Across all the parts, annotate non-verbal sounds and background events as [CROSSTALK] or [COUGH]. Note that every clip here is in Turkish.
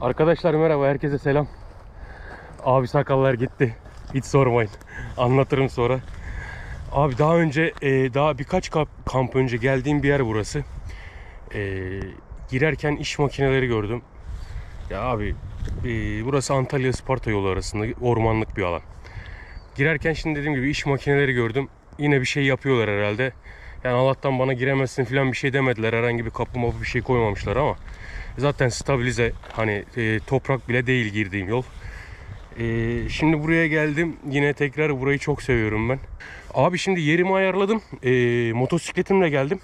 Arkadaşlar merhaba, herkese selam. Abi sakallar gitti. Hiç sormayın. Anlatırım sonra. Abi daha önce, e, daha birkaç kamp, önce geldiğim bir yer burası. E, girerken iş makineleri gördüm. Ya abi, e, burası Antalya Isparta yolu arasında ormanlık bir alan. Girerken şimdi dediğim gibi iş makineleri gördüm. Yine bir şey yapıyorlar herhalde. Yani Allah'tan bana giremezsin falan bir şey demediler. Herhangi bir kapı mapı bir şey koymamışlar ama zaten stabilize hani e, toprak bile değil girdiğim yol. E, şimdi buraya geldim. Yine tekrar burayı çok seviyorum ben. Abi şimdi yerimi ayarladım. E, motosikletimle geldim.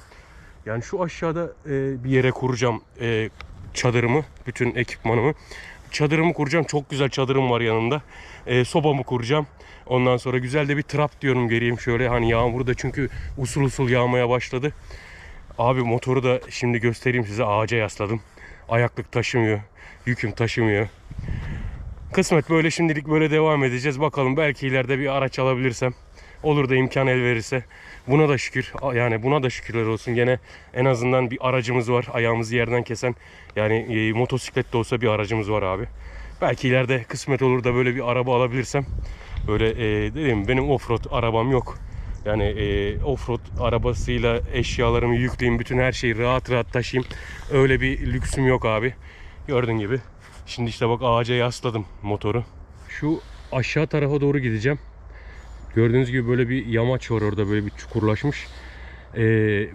Yani şu aşağıda e, bir yere kuracağım e, çadırımı, bütün ekipmanımı. Çadırımı kuracağım. Çok güzel çadırım var yanımda. E, sobamı kuracağım. Ondan sonra güzel de bir trap diyorum geriyim şöyle. Hani yağmur da çünkü usul usul yağmaya başladı. Abi motoru da şimdi göstereyim size ağaca yasladım. Ayaklık taşımıyor. Yüküm taşımıyor. Kısmet böyle şimdilik böyle devam edeceğiz. Bakalım belki ileride bir araç alabilirsem. Olur da imkan el verirse. Buna da şükür. Yani buna da şükürler olsun. Gene en azından bir aracımız var. Ayağımızı yerden kesen. Yani e, motosiklet de olsa bir aracımız var abi. Belki ileride kısmet olur da böyle bir araba alabilirsem. Böyle e, dedim benim offroad arabam yok. Yani e, offroad arabasıyla eşyalarımı yükleyeyim, bütün her şeyi rahat rahat taşıyayım. Öyle bir lüksüm yok abi. Gördüğün gibi. Şimdi işte bak ağaca yasladım motoru. Şu aşağı tarafa doğru gideceğim. Gördüğünüz gibi böyle bir yamaç var orada böyle bir çukurlaşmış. E,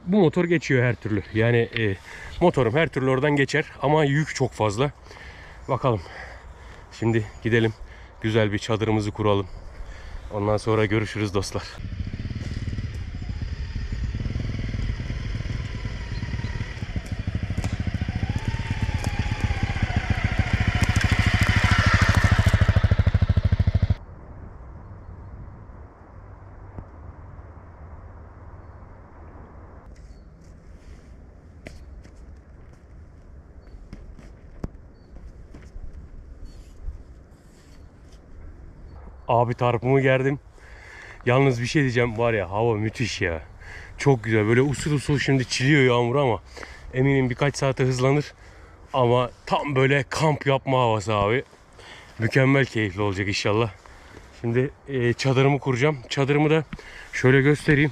bu motor geçiyor her türlü. Yani e, motorum her türlü oradan geçer ama yük çok fazla. Bakalım. Şimdi gidelim. Güzel bir çadırımızı kuralım. Ondan sonra görüşürüz dostlar. Abi tarpımı gerdim. Yalnız bir şey diyeceğim var ya hava müthiş ya. Çok güzel böyle usul usul şimdi çiliyor yağmur ama eminim birkaç saate hızlanır. Ama tam böyle kamp yapma havası abi. Mükemmel keyifli olacak inşallah. Şimdi e, çadırımı kuracağım. Çadırımı da şöyle göstereyim.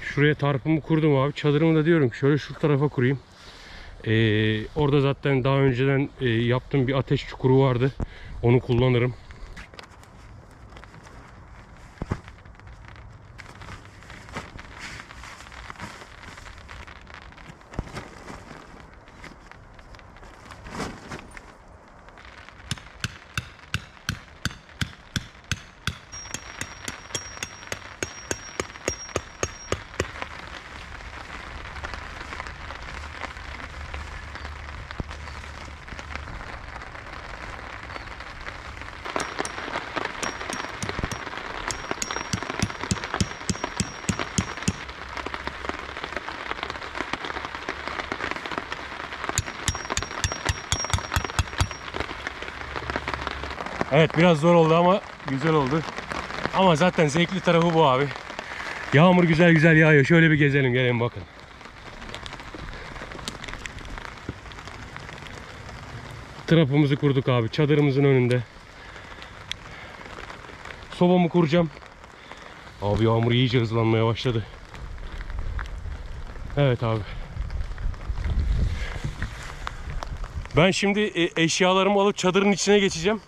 Şuraya tarpımı kurdum abi. Çadırımı da diyorum şöyle şu tarafa kurayım. E, orada zaten daha önceden e, yaptığım bir ateş çukuru vardı. Onu kullanırım. Evet biraz zor oldu ama güzel oldu. Ama zaten zevkli tarafı bu abi. Yağmur güzel güzel yağıyor. Şöyle bir gezelim gelin bakın. Trapımızı kurduk abi çadırımızın önünde. Sobamı kuracağım. Abi yağmur iyice hızlanmaya başladı. Evet abi. Ben şimdi e, eşyalarımı alıp çadırın içine geçeceğim.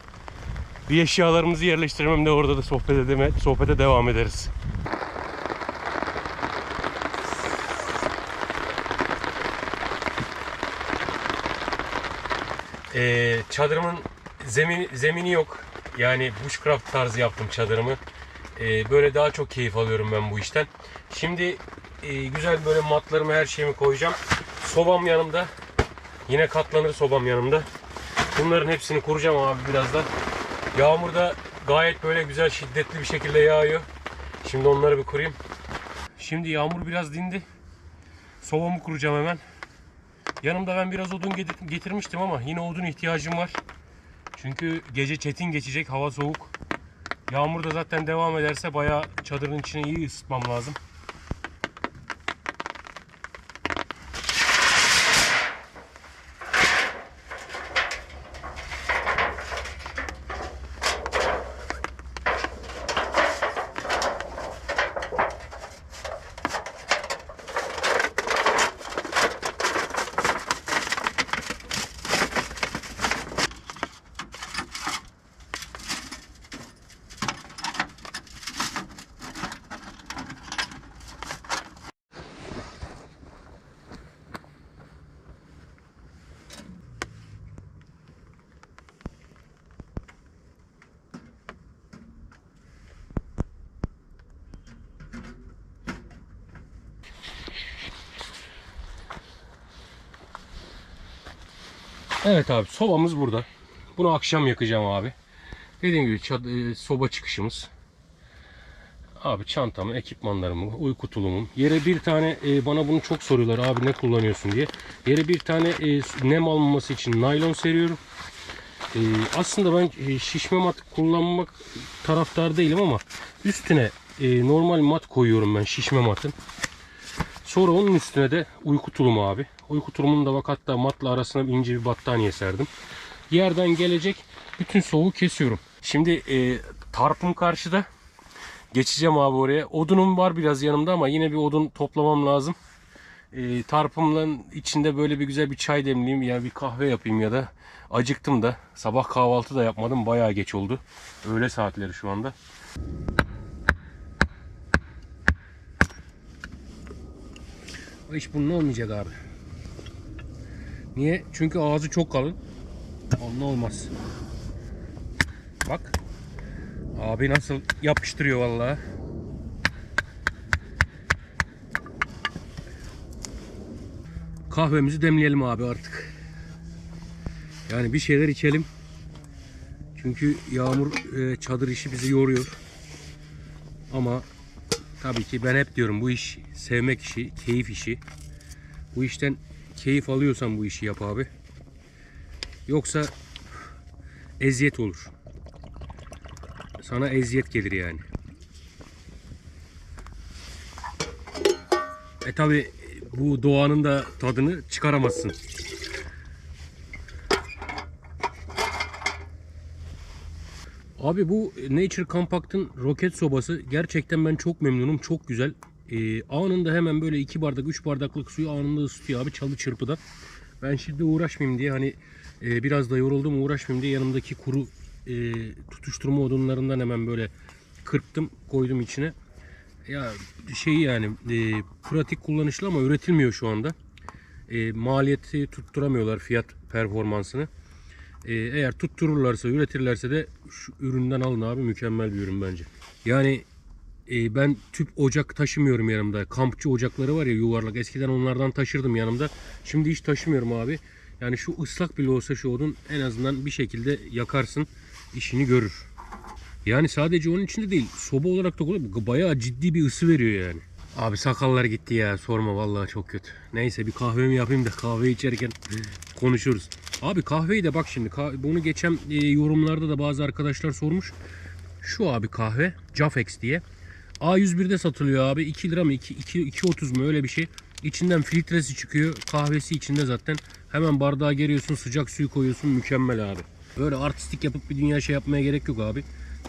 Bir eşyalarımızı yerleştirmem de orada da sohbet edeme, sohbete devam ederiz. Ee, çadırımın zemin, zemini yok. Yani bushcraft tarzı yaptım çadırımı. Ee, böyle daha çok keyif alıyorum ben bu işten. Şimdi e, güzel böyle matlarımı her şeyimi koyacağım. Sobam yanımda. Yine katlanır sobam yanımda. Bunların hepsini kuracağım abi birazdan. Yağmur da gayet böyle güzel şiddetli bir şekilde yağıyor. Şimdi onları bir kurayım. Şimdi yağmur biraz dindi. Sobamı kuracağım hemen. Yanımda ben biraz odun getir- getirmiştim ama yine odun ihtiyacım var. Çünkü gece çetin geçecek, hava soğuk. Yağmur da zaten devam ederse bayağı çadırın içine iyi ısıtmam lazım. Evet abi sobamız burada. Bunu akşam yakacağım abi. Dediğim gibi e, soba çıkışımız. Abi çantamı, ekipmanlarımı, uyku tulumum. Yere bir tane e, bana bunu çok soruyorlar abi ne kullanıyorsun diye. Yere bir tane e, nem almaması için naylon seriyorum. E, aslında ben e, şişme mat kullanmak taraftar değilim ama üstüne e, normal mat koyuyorum ben şişme matın. Sonra onun üstüne de uyku tulumu abi. Uyku tulumunu da bak hatta matla arasına ince bir battaniye serdim. Yerden gelecek bütün soğuğu kesiyorum. Şimdi e, tarpım karşıda. Geçeceğim abi oraya. Odunum var biraz yanımda ama yine bir odun toplamam lazım. E, tarpımla içinde böyle bir güzel bir çay demleyeyim ya bir kahve yapayım ya da acıktım da sabah kahvaltı da yapmadım bayağı geç oldu. Öğle saatleri şu anda. İş bunun olmayacak abi. Niye? Çünkü ağzı çok kalın. Onunla olmaz. Bak. Abi nasıl yapıştırıyor vallahi. Kahvemizi demleyelim abi artık. Yani bir şeyler içelim. Çünkü yağmur e, çadır işi bizi yoruyor. Ama tabii ki ben hep diyorum bu iş sevmek işi, keyif işi. Bu işten keyif alıyorsan bu işi yap abi. Yoksa eziyet olur. Sana eziyet gelir yani. E tabi bu doğanın da tadını çıkaramazsın. Abi bu Nature Compact'ın roket sobası gerçekten ben çok memnunum. Çok güzel. Ee, anında hemen böyle 2 bardak 3 bardaklık suyu anında ısıtıyor abi çalı çırpıda. Ben şimdi uğraşmayayım diye hani e, biraz da yoruldum uğraşmayayım diye yanımdaki kuru e, tutuşturma odunlarından hemen böyle kırptım koydum içine. Ya şey yani e, pratik kullanışlı ama üretilmiyor şu anda. E, maliyeti tutturamıyorlar fiyat performansını. E, eğer tuttururlarsa üretirlerse de şu üründen alın abi mükemmel bir ürün bence. Yani e, ben tüp ocak taşımıyorum yanımda. Kampçı ocakları var ya yuvarlak. Eskiden onlardan taşırdım yanımda. Şimdi hiç taşımıyorum abi. Yani şu ıslak bile olsa şu odun en azından bir şekilde yakarsın. işini görür. Yani sadece onun içinde değil. Soba olarak da bayağı ciddi bir ısı veriyor yani. Abi sakallar gitti ya sorma vallahi çok kötü. Neyse bir kahvemi yapayım da kahve içerken konuşuruz. Abi kahveyi de bak şimdi bunu geçen e, yorumlarda da bazı arkadaşlar sormuş. Şu abi kahve Jafex diye. A101'de satılıyor abi. 2 lira mı 2 2 2.30 mu öyle bir şey. İçinden filtresi çıkıyor. Kahvesi içinde zaten. Hemen bardağa geriyorsun, sıcak suyu koyuyorsun. Mükemmel abi. Böyle artistik yapıp bir dünya şey yapmaya gerek yok abi.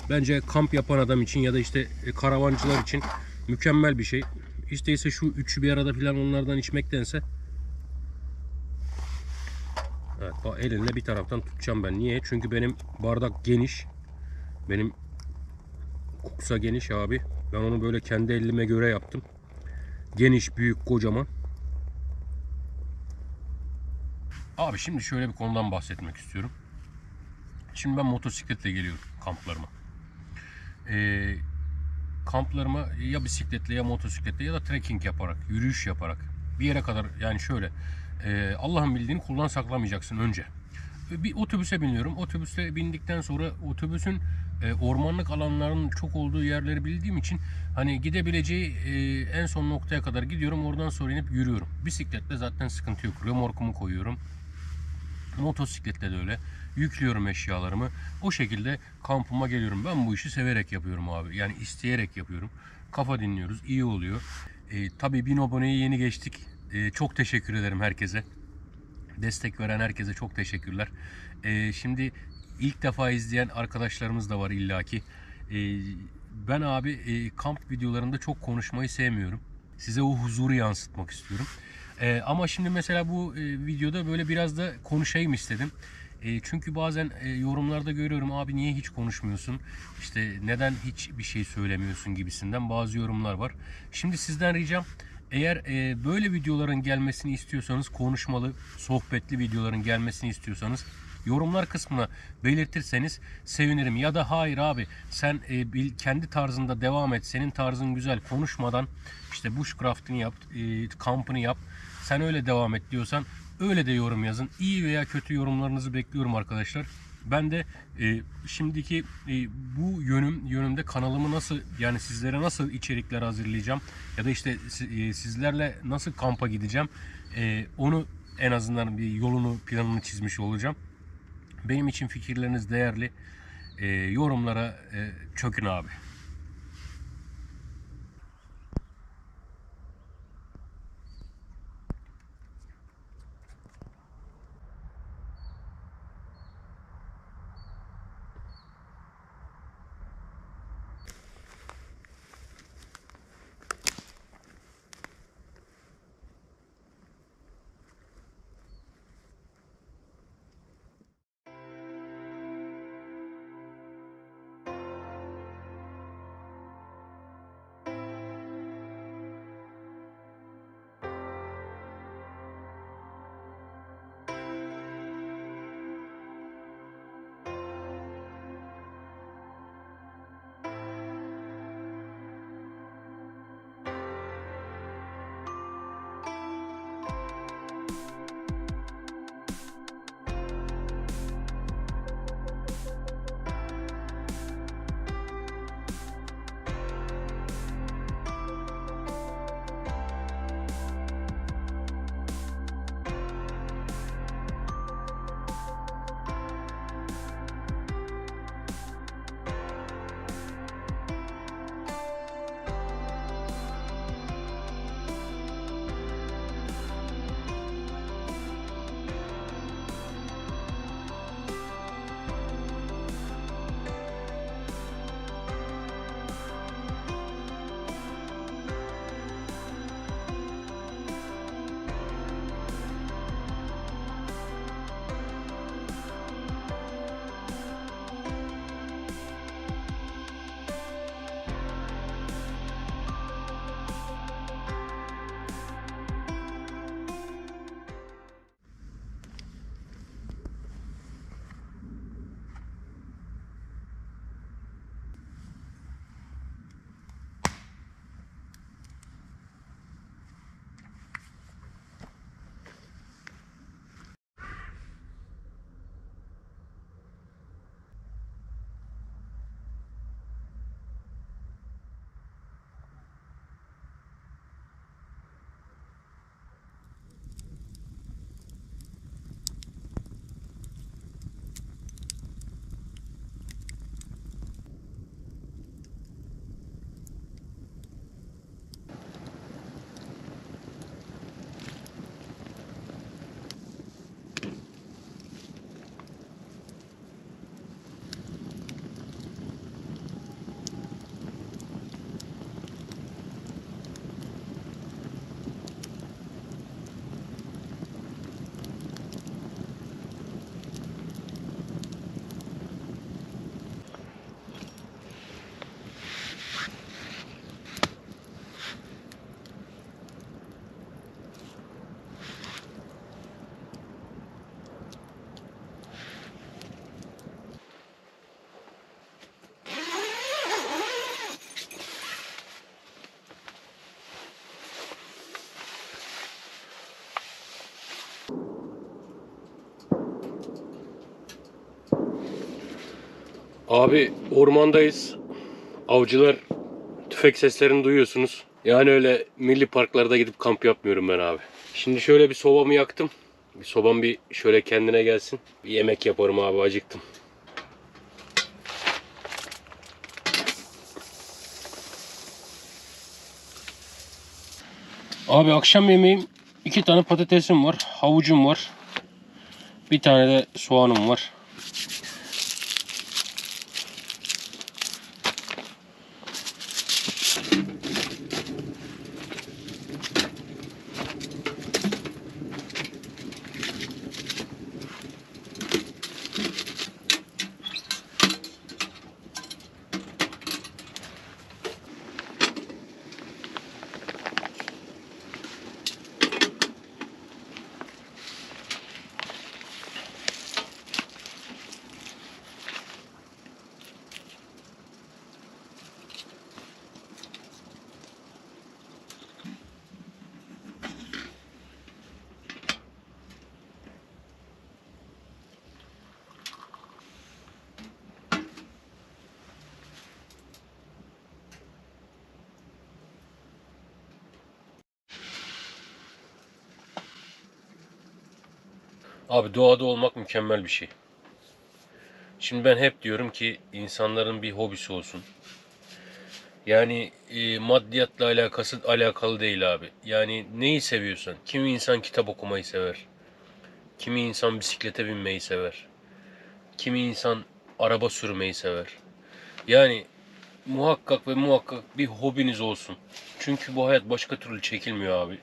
Bence kamp yapan adam için ya da işte e, karavancılar için mükemmel bir şey. İse şu üçü bir arada falan onlardan içmektense Evet, elinle bir taraftan tutacağım ben. Niye? Çünkü benim bardak geniş. Benim kuksa geniş abi. Ben onu böyle kendi elime göre yaptım. Geniş, büyük, kocaman. Abi şimdi şöyle bir konudan bahsetmek istiyorum. Şimdi ben motosikletle geliyorum kamplarıma. Ee, kamplarıma ya bisikletle ya motosikletle ya da trekking yaparak, yürüyüş yaparak bir yere kadar yani şöyle e, Allah'ın bildiğini kullan saklamayacaksın önce. Bir otobüse biniyorum. Otobüste bindikten sonra otobüsün e, ormanlık alanların çok olduğu yerleri bildiğim için hani gidebileceği e, en son noktaya kadar gidiyorum. Oradan sonra inip yürüyorum. Bisikletle zaten sıkıntı yok. Römorkumu koyuyorum. Motosikletle de öyle. Yüklüyorum eşyalarımı. O şekilde kampıma geliyorum. Ben bu işi severek yapıyorum abi. Yani isteyerek yapıyorum. Kafa dinliyoruz. iyi oluyor. E, tabii bin aboneyi yeni geçtik. E, çok teşekkür ederim herkese. Destek veren herkese çok teşekkürler. E, şimdi ilk defa izleyen arkadaşlarımız da var illaki. E, ben abi e, kamp videolarında çok konuşmayı sevmiyorum. Size o huzuru yansıtmak istiyorum. E, ama şimdi mesela bu e, videoda böyle biraz da konuşayım istedim. E, çünkü bazen e, yorumlarda görüyorum abi niye hiç konuşmuyorsun? İşte neden hiç bir şey söylemiyorsun gibisinden bazı yorumlar var. Şimdi sizden ricam eğer e, böyle videoların gelmesini istiyorsanız konuşmalı, sohbetli videoların gelmesini istiyorsanız yorumlar kısmına belirtirseniz sevinirim. Ya da hayır abi sen e, kendi tarzında devam et. Senin tarzın güzel konuşmadan işte bushcraft'ını yap, e, kampını yap. Sen öyle devam et diyorsan öyle de yorum yazın. İyi veya kötü yorumlarınızı bekliyorum arkadaşlar. Ben de e, şimdiki e, bu yönüm yönümde kanalımı nasıl yani sizlere nasıl içerikler hazırlayacağım ya da işte e, sizlerle nasıl kampa gideceğim e, onu en azından bir yolunu planını çizmiş olacağım. Benim için fikirleriniz değerli. E, yorumlara e, çökün abi. Abi ormandayız. Avcılar tüfek seslerini duyuyorsunuz. Yani öyle milli parklarda gidip kamp yapmıyorum ben abi. Şimdi şöyle bir sobamı yaktım. Bir sobam bir şöyle kendine gelsin. Bir yemek yaparım abi acıktım. Abi akşam yemeğim iki tane patatesim var, havucum var. Bir tane de soğanım var. Abi doğada olmak mükemmel bir şey. Şimdi ben hep diyorum ki insanların bir hobisi olsun. Yani e, maddiyatla alakası alakalı değil abi. Yani neyi seviyorsan. Kimi insan kitap okumayı sever. Kimi insan bisiklete binmeyi sever. Kimi insan araba sürmeyi sever. Yani muhakkak ve muhakkak bir hobiniz olsun. Çünkü bu hayat başka türlü çekilmiyor abi.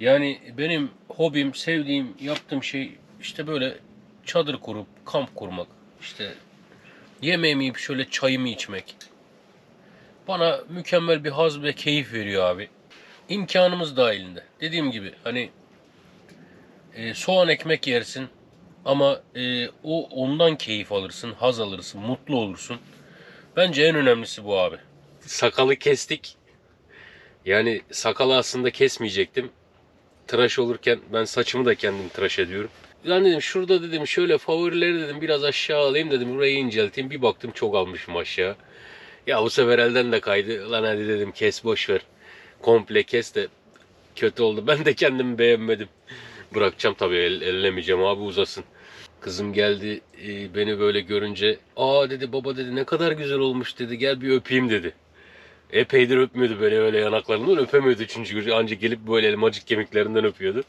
Yani benim hobim, sevdiğim, yaptığım şey işte böyle çadır kurup kamp kurmak. İşte yemeğimi yiyip şöyle çayımı içmek. Bana mükemmel bir haz ve keyif veriyor abi. İmkanımız dahilinde. Dediğim gibi hani e, soğan ekmek yersin ama e, o ondan keyif alırsın, haz alırsın, mutlu olursun. Bence en önemlisi bu abi. Sakalı kestik. Yani sakalı aslında kesmeyecektim. Tıraş olurken ben saçımı da kendim tıraş ediyorum. Yani dedim şurada dedim şöyle favorileri dedim biraz aşağı alayım dedim burayı incelteyim. Bir baktım çok almışım aşağı. Ya bu sefer elden de kaydı. Lan hadi dedim kes boş ver. Komple kes de kötü oldu. [LAUGHS] Ben de kendimi beğenmedim. Bırakacağım tabii el, ellemeyeceğim abi uzasın. Kızım geldi e, beni böyle görünce aa dedi baba dedi ne kadar güzel olmuş dedi gel bir öpeyim dedi. Epeydir öpmüyordu böyle öyle yanaklarından öpemiyordu çünkü anca gelip böyle elmacık kemiklerinden öpüyordu.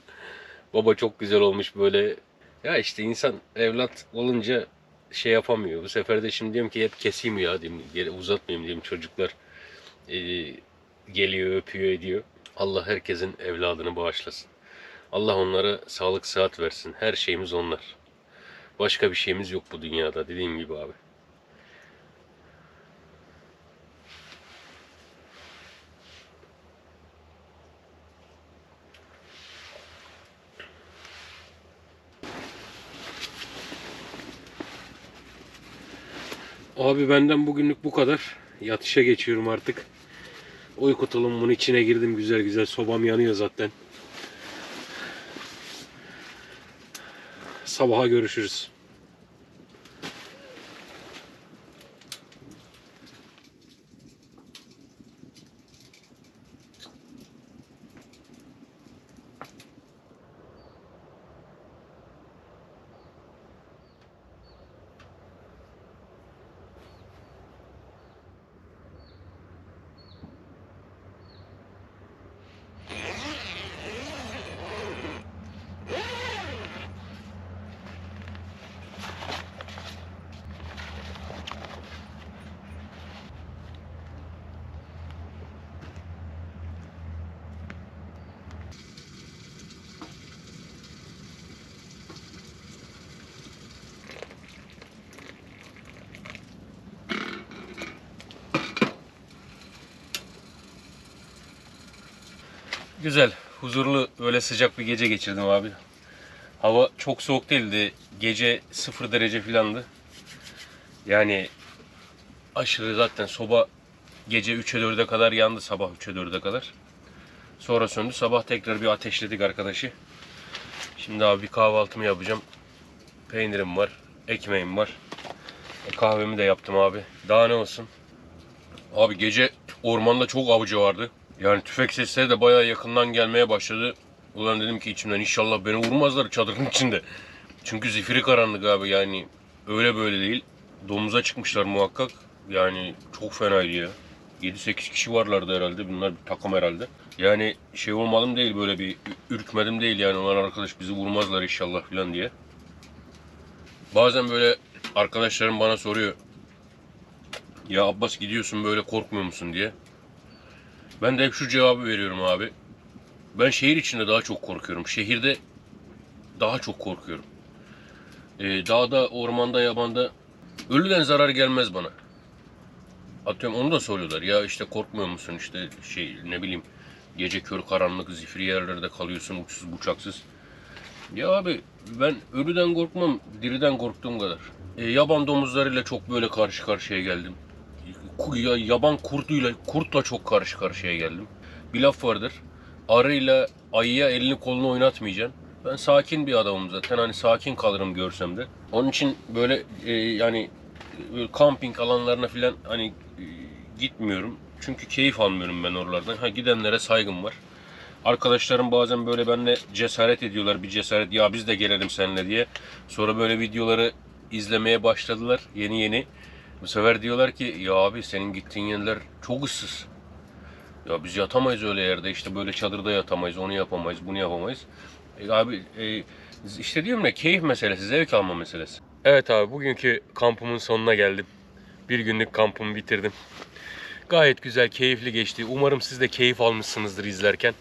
Baba çok güzel olmuş böyle. Ya işte insan evlat olunca şey yapamıyor. Bu sefer de şimdi diyorum ki hep keseyim ya diyeyim. Uzatmayayım diyeyim çocuklar e, geliyor öpüyor ediyor. Allah herkesin evladını bağışlasın. Allah onlara sağlık sıhhat versin. Her şeyimiz onlar. Başka bir şeyimiz yok bu dünyada dediğim gibi abi. Abi benden bugünlük bu kadar. Yatışa geçiyorum artık. Uyku tulumumun içine girdim güzel güzel. Sobam yanıyor zaten. Sabaha görüşürüz. Güzel, huzurlu, öyle sıcak bir gece geçirdim abi. Hava çok soğuk değildi. Gece 0 derece filandı. Yani aşırı zaten soba gece 3'e 4'e kadar yandı sabah 3'e 4'e kadar. Sonra söndü. Sabah tekrar bir ateşledik arkadaşı. Şimdi abi bir kahvaltımı yapacağım. Peynirim var, ekmeğim var. E, kahvemi de yaptım abi. Daha ne olsun? Abi gece ormanda çok avcı vardı. Yani tüfek sesleri de bayağı yakından gelmeye başladı. Ulan dedim ki içimden inşallah beni vurmazlar çadırın içinde. Çünkü zifiri karanlık abi yani öyle böyle değil. Domuza çıkmışlar muhakkak. Yani çok fenaydı ya. 7-8 kişi varlardı herhalde. Bunlar bir takım herhalde. Yani şey olmadım değil böyle bir ürkmedim değil yani. Onlar arkadaş bizi vurmazlar inşallah falan diye. Bazen böyle arkadaşlarım bana soruyor. Ya Abbas gidiyorsun böyle korkmuyor musun diye. Ben de hep şu cevabı veriyorum abi. Ben şehir içinde daha çok korkuyorum. Şehirde daha çok korkuyorum. Ee, dağda, ormanda, yabanda ölüden zarar gelmez bana. Atıyorum onu da soruyorlar. Ya işte korkmuyor musun işte şey ne bileyim gece kör karanlık zifiri yerlerde kalıyorsun uçsuz bucaksız. Ya abi ben ölüden korkmam diriden korktuğum kadar. Ee, yaban domuzlarıyla çok böyle karşı karşıya geldim. Ya- yaban kurtuyla kurtla çok karşı karşıya geldim. Bir laf vardır. Arıyla ayıya elini kolunu oynatmayacaksın. Ben sakin bir adamım zaten. Hani sakin kalırım görsem de. Onun için böyle e, yani böyle kamping alanlarına falan hani e, gitmiyorum. Çünkü keyif almıyorum ben oralardan. Ha gidenlere saygım var. Arkadaşlarım bazen böyle benimle cesaret ediyorlar. Bir cesaret ya biz de gelelim seninle diye. Sonra böyle videoları izlemeye başladılar yeni yeni. Bu sefer diyorlar ki ya abi senin gittiğin yerler çok ıssız. Ya biz yatamayız öyle yerde işte böyle çadırda yatamayız onu yapamayız bunu yapamayız. E abi e, işte diyorum ya keyif meselesi zevk alma meselesi. Evet abi bugünkü kampımın sonuna geldim. Bir günlük kampımı bitirdim. Gayet güzel, keyifli geçti. Umarım siz de keyif almışsınızdır izlerken.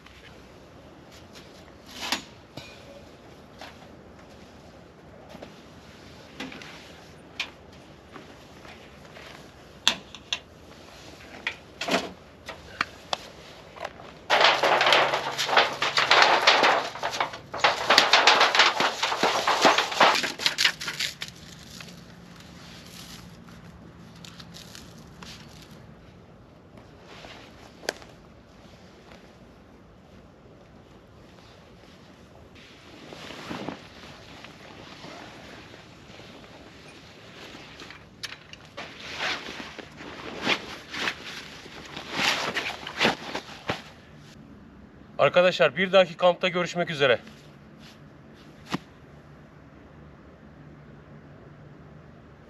Arkadaşlar bir dahaki kampta görüşmek üzere.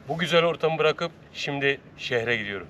Bu güzel ortamı bırakıp şimdi şehre gidiyorum.